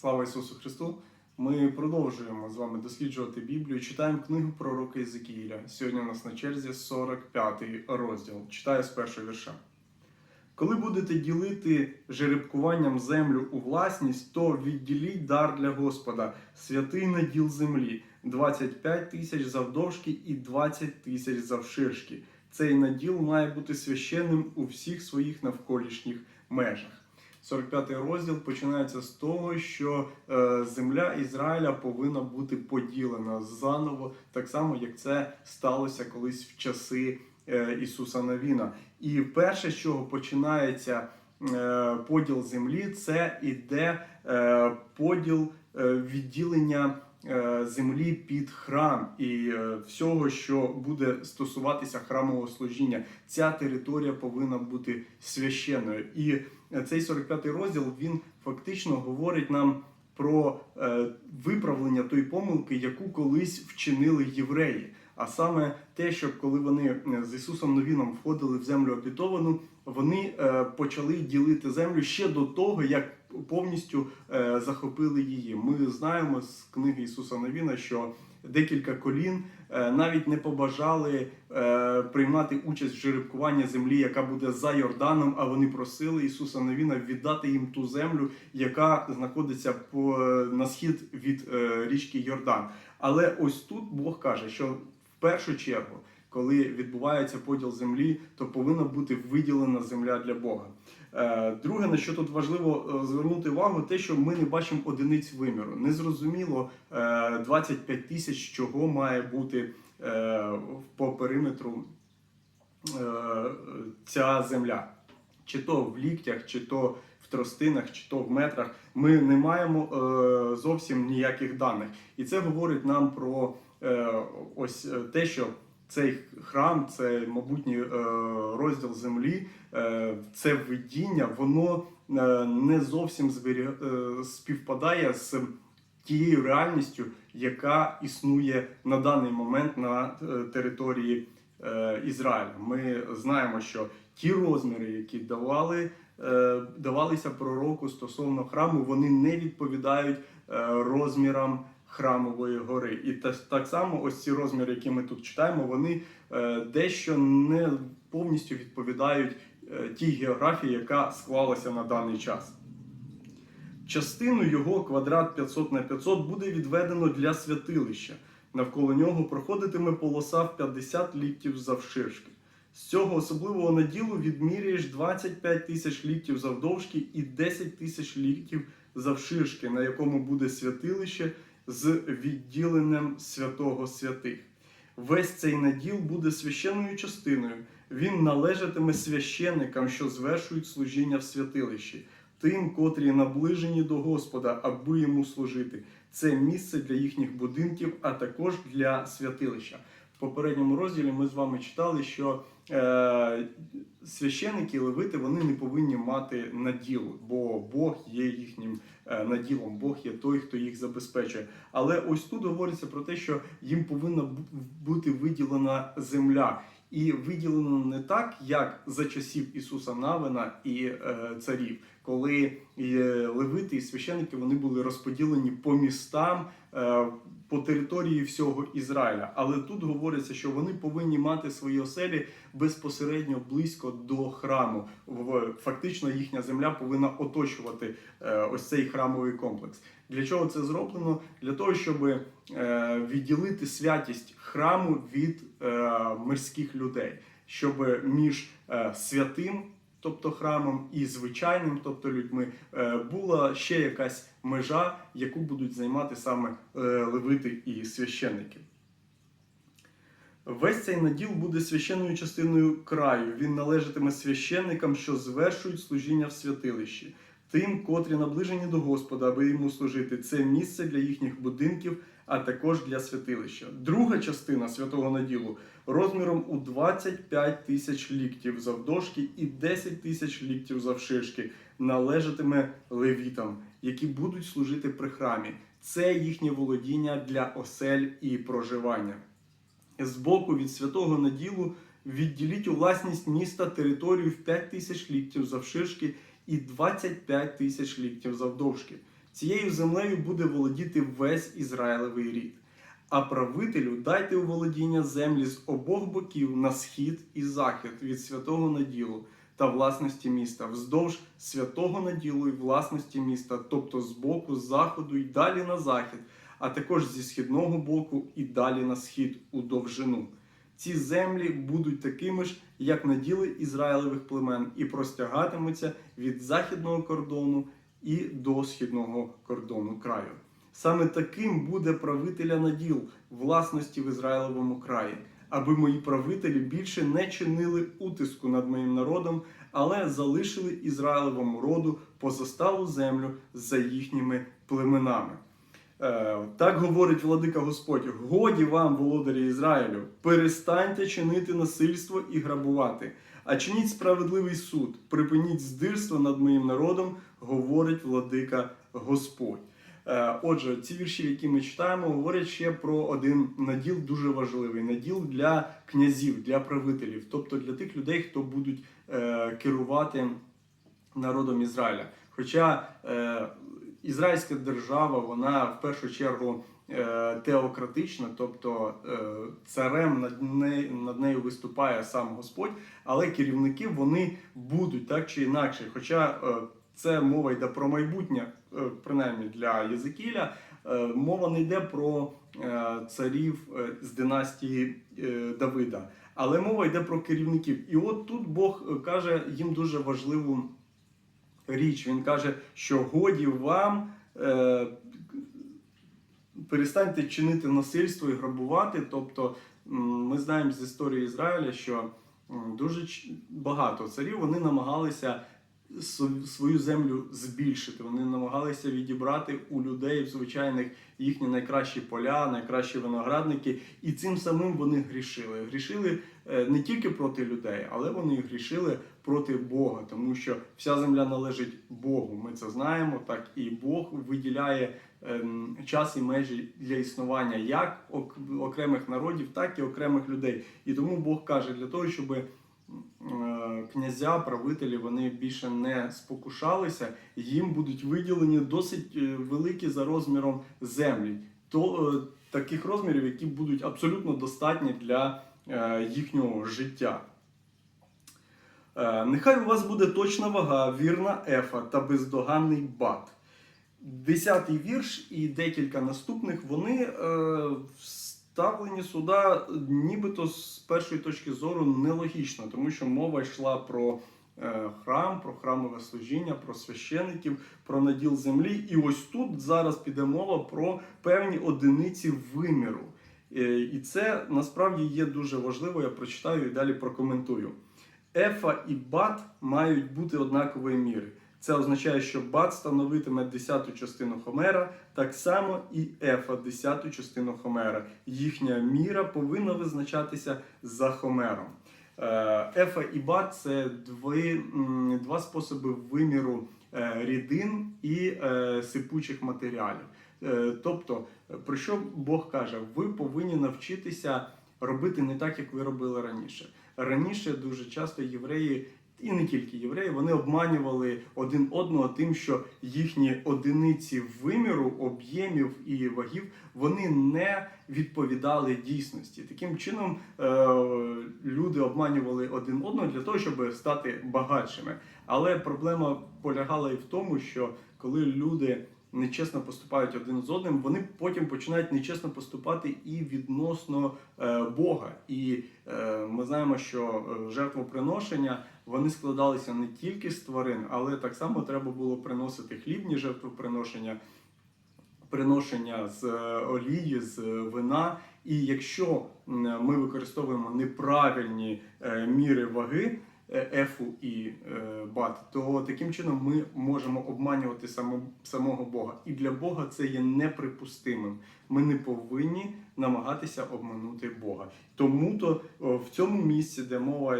Слава Ісусу Христу! Ми продовжуємо з вами досліджувати Біблію. Читаємо книгу пророка Ізекіїля. Сьогодні у нас на черзі 45-й розділ. Читаю з першого вірша. Коли будете ділити жеребкуванням землю у власність, то відділіть дар для Господа, святий наділ землі, 25 тисяч завдовжки і 20 тисяч завширшки. Цей наділ має бути священним у всіх своїх навколишніх межах. 45 розділ починається з того, що е, земля Ізраїля повинна бути поділена заново, так само як це сталося колись в часи е, Ісуса Навіна. І перше, з чого починається е, поділ землі, це іде поділ відділення землі під храм і всього, що буде стосуватися храмового служіння. Ця територія повинна бути священною. І цей 45 розділ він фактично говорить нам про е, виправлення тої помилки, яку колись вчинили євреї. А саме те, що коли вони е, з Ісусом Новіном входили в землю обітовану, вони е, почали ділити землю ще до того, як повністю захопили її. Ми знаємо з книги Ісуса Новіна, що декілька колін е, навіть не побажали е, приймати участь в жеребкуванні землі, яка буде за Йорданом. А вони просили Ісуса Новіна віддати їм ту землю, яка знаходиться по на схід від е, річки Йордан. Але ось тут Бог каже, що в першу чергу, коли відбувається поділ землі, то повинна бути виділена земля для Бога. Е, Друге, на що тут важливо е, звернути увагу, те, що ми не бачимо одиниць виміру. Незрозуміло е, 25 тисяч, чого має бути е, по периметру е, ця земля. Чи то в ліктях, чи то в тростинах, чи то в метрах. Ми не маємо е, зовсім ніяких даних. І це говорить нам про е, ось е, те, що цей храм, цей майбутній е, розділ землі, е, це видіння, воно е, не зовсім співпадає з тією реальністю, яка існує на даний момент на території Ізраїля. Ми знаємо, що ті розміри, які давали, давалися пророку стосовно храму, вони не відповідають розмірам храмової гори. І та- так само, ось ці розміри, які ми тут читаємо, вони е, дещо не повністю відповідають е, тій географії, яка склалася на даний час. Частину його квадрат 500 на 500 буде відведено для святилища. Навколо нього проходитиме полоса в 50 ліктів завширшки. З цього особливого наділу відміряєш 25 тисяч ліктів завдовжки і 10 тисяч ліктів завширшки, на якому буде святилище з відділенням святого святих. Весь цей наділ буде священною частиною. Він належатиме священникам, що звершують служіння в святилищі, тим, котрі наближені до Господа, аби йому служити. Це місце для їхніх будинків, а також для святилища. В попередньому розділі ми з вами читали, що е, священники, левити, вони не повинні мати наділу, бо Бог є їхнім е, наділом, Бог є той, хто їх забезпечує. Але ось тут говориться про те, що їм повинна бути виділена земля. І виділено не так, як за часів Ісуса Навина і е, царів, коли е, левити і священники вони були розподілені по містам, е, по території всього Ізраїля. Але тут говориться, що вони повинні мати свої оселі безпосередньо близько до храму. Фактично їхня земля повинна оточувати е, ось цей храмовий комплекс. Для чого це зроблено? Для того, щоб е, відділити святість храму від е, мирських людей, щоб між святим, тобто храмом, і звичайним, тобто людьми, е, була ще якась межа, яку будуть займати саме е, левити і священники. Весь цей наділ буде священною частиною краю. Він належатиме священникам, що звершують служіння в святилищі, тим, котрі наближені до Господа, аби йому служити. Це місце для їхніх будинків, а також для святилища. Друга частина святого наділу розміром у 25 тисяч ліктів завдовжки і 10 тисяч ліктів завширшки належатиме левітам, які будуть служити при храмі. Це їхнє володіння для осель і проживання. Збоку від святого наділу відділіть у власність міста територію в 5 тисяч ліктів завширшки і 25 тисяч ліктів завдовжки. Цією землею буде володіти весь Ізраїлевий рід. А правителю дайте у володіння землі з обох боків на схід і захід від святого наділу та власності міста, вздовж святого наділу і власності міста, тобто з боку заходу і далі на захід, а також зі східного боку і далі на схід у довжину. Ці землі будуть такими ж, як наділи Ізраїлевих племен, і простягатимуться від західного кордону і до східного кордону краю. Саме таким буде правителя наділ власності в Ізраїлевому краї, аби мої правителі більше не чинили утиску над моїм народом, але залишили Ізраїлевому роду позосталу землю за їхніми племенами. Е, Так говорить владика Господь: годі вам, володарі Ізраїлю, перестаньте чинити насильство і грабувати, а чиніть справедливий суд, припиніть здирство над моїм народом, говорить владика Господь. Е, Отже, ці вірші, які ми читаємо, говорять ще про один наділ дуже важливий наділ для князів, для правителів, тобто для тих людей, хто будуть е, керувати народом Ізраїля. Хоча е, ізраїльська держава, вона в першу чергу теократична, тобто царем над нею, над нею виступає сам Господь, але керівники вони будуть так чи інакше. Хоча це мова йде про майбутнє, е, принаймні для Єзекіля, е, мова не йде про е, царів з династії Давида, але мова йде про керівників. І от тут Бог каже їм дуже важливу річ. Він каже, що годі вам перестаньте чинити насильство і грабувати. Тобто ми знаємо з історії Ізраїля, що дуже багато царів вони намагалися свою землю збільшити. Вони намагалися відібрати у людей звичайних їхні найкращі поля, найкращі виноградники, і цим самим вони грішили. Грішили е, не тільки проти людей, але вони грішили проти Бога, тому що вся земля належить Богу. Ми це знаємо. Так і Бог виділяє ем, час і межі для існування як ок- окремих народів, так і окремих людей. І тому Бог каже, для того, щоб е, князя, правителі вони більше не спокушалися, їм будуть виділені досить е, великі за розміром землі, то е, таких розмірів, які будуть абсолютно достатні для е, їхнього життя. Е, Нехай у вас буде точна вага, вірна ефа та бездоганний бат. Десятий вірш і декілька наступних вони е, вставлені сюди нібито з першої точки зору нелогічно, тому що мова йшла про е, храм, про храмове служіння, про священиків, про наділ землі. І ось тут зараз піде мова про певні одиниці виміру. Е, І це насправді є дуже важливо. Я прочитаю і далі прокоментую. Ефа і бат мають бути однакової міри. Це означає, що бат становитиме десяту частину хомера, так само і ефа десяту частину хомера. Їхня міра повинна визначатися за хомером. Е, Ефа і бат це дві, два способи виміру е, рідин і е, сипучих матеріалів. Тобто, про що Бог каже, ви повинні навчитися робити не так, як ви робили раніше. Раніше дуже часто євреї, і не тільки євреї, вони обманювали один одного тим, що їхні одиниці виміру, об'ємів і вагів вони не відповідали дійсності. Таким чином е, люди обманювали один одного для того, щоб стати багатшими. Але проблема полягала і в тому, що коли люди нечесно поступають один з одним, вони потім починають нечесно поступати і відносно е, Бога. І е, ми знаємо, що е, жертвоприношення вони складалися не тільки з тварин, але так само треба було приносити хлібні жертвоприношення, приношення з е, олії, з е, вина. І якщо ми використовуємо неправильні міри ваги, ефу і е, бат, то таким чином ми можемо обманювати само, самого Бога. І для Бога це є неприпустимим. Ми не повинні намагатися обманути Бога. Тому то в цьому місці, де мова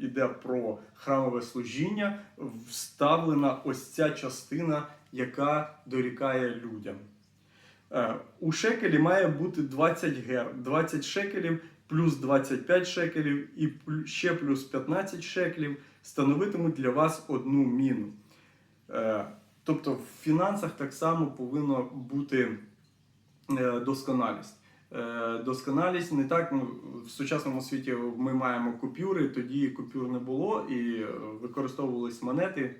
йде про храмове служіння, вставлена ось ця частина, яка дорікає людям. Е, У шекелі має бути 20 гер, 20 шекелів плюс 25 шекелів і ще плюс 15 шекелів становитимуть для вас одну міну. Е, Тобто в фінансах так само повинна бути е, досконалість. Е, Досконалість не так ну, в сучасному світі ми маємо купюри, тоді купюр не було і використовувались монети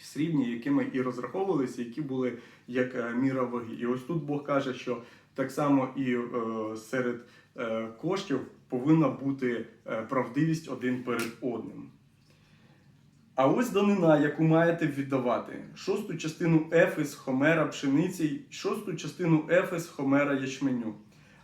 срібні, якими і розраховувалися, які були як міра ваги. І ось тут Бог каже, що так само і серед коштів повинна бути е, правдивість один перед одним. А ось данина, яку маєте віддавати: шосту частину ефес хомера пшениці, шосту частину ефес хомера ячменю.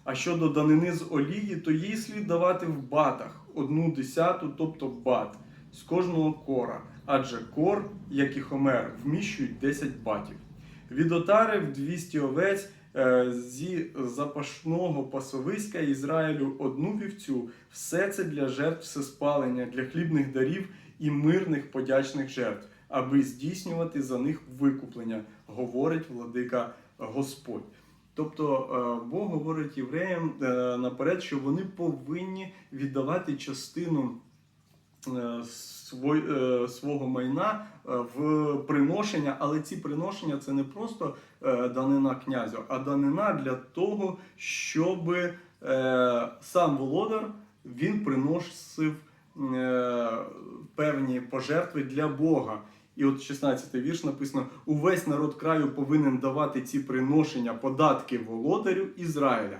А щодо данини з олії, то їй слід давати в батах одну десяту, тобто бат, з кожного кора, адже кор, як і хомер, вміщують 10 батів. Від отари в 200 овець е, зі запашного пасовиська Ізраїлю одну вівцю. Все це для жертв всеспалення, для хлібних дарів і мирних подячних жертв, аби здійснювати за них викуплення, говорить владика Господь. Тобто е, Бог говорить євреям е, наперед, що вони повинні віддавати частину е, свой- е, свого майна е, в приношення, але ці приношення це не просто е, данина князю, а данина для того, щоб е, сам володар він приносив е, певні пожертви для Бога. І от 16 вірш написано: увесь народ краю повинен давати ці приношення, податки володарю Ізраїля.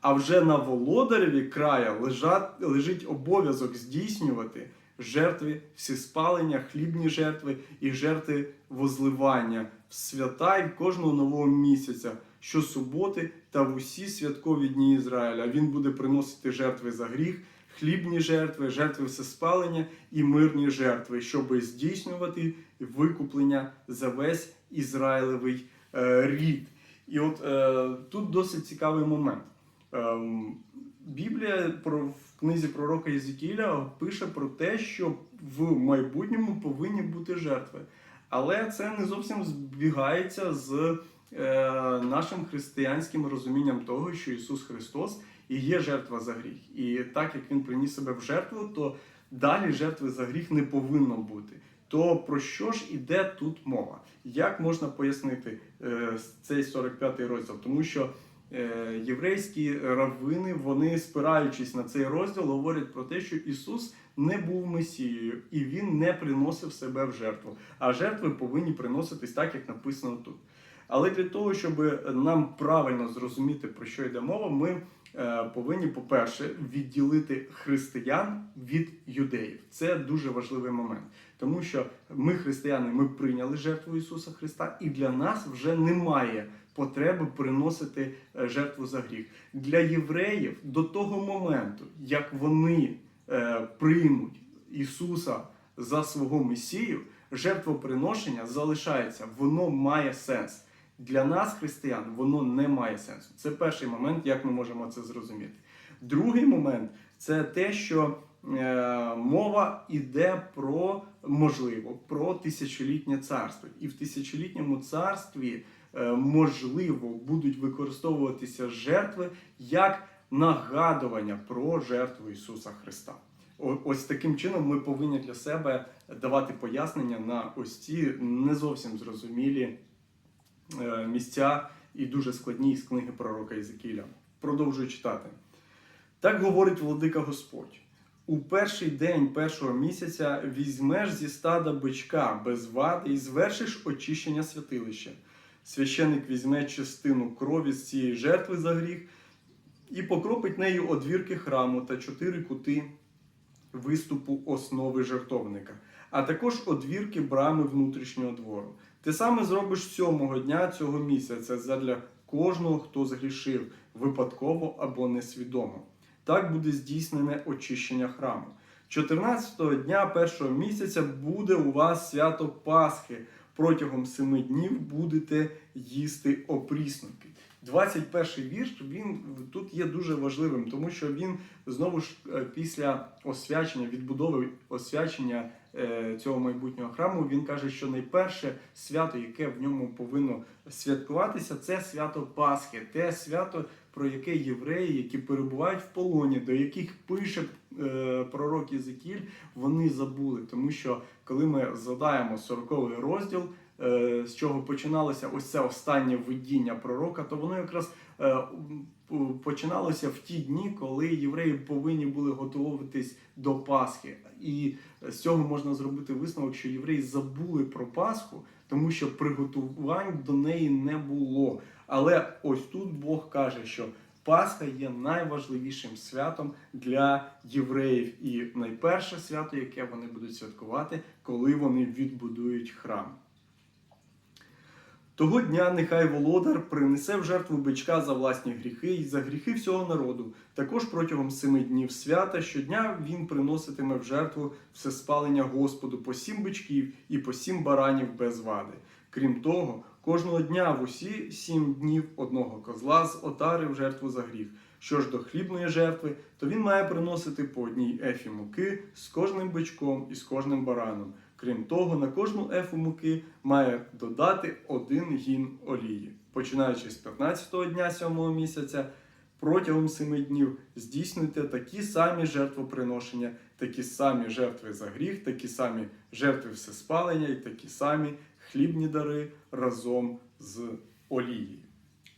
А вже на володареві края лежать, лежить обов'язок здійснювати жертви всеспалення, хлібні жертви і жертви возливання в свята і кожного нового місяця, щосуботи та в усі святкові дні Ізраїля. Він буде приносити жертви за гріх, хлібні жертви, жертви всеспалення і мирні жертви, щоб здійснювати викуплення за весь Ізраїлевий е, рід. І от е, тут досить цікавий момент. Ем, Біблія про книзі пророка Єзекіля пише про те, що в майбутньому повинні бути жертви. Але це не зовсім збігається з е, нашим християнським розумінням того, що Ісус Христос і є жертва за гріх. І так як Він приніс себе в жертву, то далі жертви за гріх не повинно бути. То про що ж іде тут мова? Як можна пояснити е, цей 45-й розділ? Тому що єврейські раввини, вони спираючись на цей розділ, говорять про те, що Ісус не був Месією і Він не приносив себе в жертву. А жертви повинні приноситись так, як написано тут. Але для того, щоб нам правильно зрозуміти, про що йде мова, ми е, повинні, по-перше, відділити християн від юдеїв. Це дуже важливий момент, тому що ми, християни, ми прийняли жертву Ісуса Христа, і для нас вже немає потреби приносити е, жертву за гріх. Для євреїв до того моменту, як вони е, приймуть Ісуса за свого Месію, жертвоприношення залишається, воно має сенс. Для нас, християн, воно не має сенсу. Це перший момент, як ми можемо це зрозуміти. Другий момент це те, що е, мова йде про можливо про тисячолітнє царство. І в тисячолітньому царстві е, можливо будуть використовуватися жертви як нагадування про жертву Ісуса Христа. Ось таким чином ми повинні для себе давати пояснення на ось ці не зовсім зрозумілі е, місця і дуже складні з книги пророка Єзекіля. Продовжую читати. Так говорить владика Господь. У перший день першого місяця візьмеш зі стада бичка без вади і звершиш очищення святилища. Священик візьме частину крові з цієї жертви за гріх і покропить нею одвірки храму та чотири кути виступу основи жертовника, а також одвірки брами внутрішнього двору. Ти саме зробиш сьомого дня цього місяця задля кожного, хто згрішив випадково або несвідомо. Так буде здійснене очищення храму. 14-го дня першого місяця буде у вас свято Пасхи. Протягом семи днів будете їсти опрісники. 21 вірш він тут є дуже важливим, тому що він знову ж е, після освячення, відбудови освячення е, цього майбутнього храму, він каже, що найперше свято, яке в ньому повинно святкуватися, це свято Пасхи, те свято, про яке євреї, які перебувають в полоні, до яких пише е, пророк Єзекіль, вони забули. Тому що коли ми згадаємо 40 розділ е, з чого починалося ось це останнє видіння пророка, то воно якраз е, починалося в ті дні, коли євреї повинні були готуватись до Пасхи. І з цього можна зробити висновок, що євреї забули про Пасху, тому що приготувань до неї не було. Але ось тут Бог каже, що Пасха є найважливішим святом для євреїв, і найперше свято, яке вони будуть святкувати, коли вони відбудують храм. Того дня нехай володар принесе в жертву бичка за власні гріхи і за гріхи всього народу. Також протягом семи днів свята щодня він приноситиме в жертву всеспалення Господу по сім бичків і по сім баранів без вади. Крім того, кожного дня в усі сім днів одного козла з отари в жертву за гріх. Що ж до хлібної жертви, то він має приносити по одній ефі муки з кожним бичком і з кожним бараном. Крім того, на кожну ефу муки має додати один гін олії. Починаючи з 15-го дня сьомого місяця, протягом семи днів здійснюйте такі самі жертвоприношення, такі самі жертви за гріх, такі самі жертви всеспалення і такі самі хлібні дари разом з олією.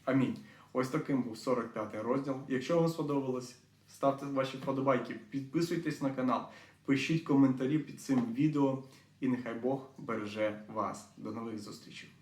Амінь. Ось таким був 45-й розділ. Якщо вам сподобалось, ставте ваші вподобайки, підписуйтесь на канал, пишіть коментарі під цим відео, і нехай Бог береже вас. До нових зустрічей!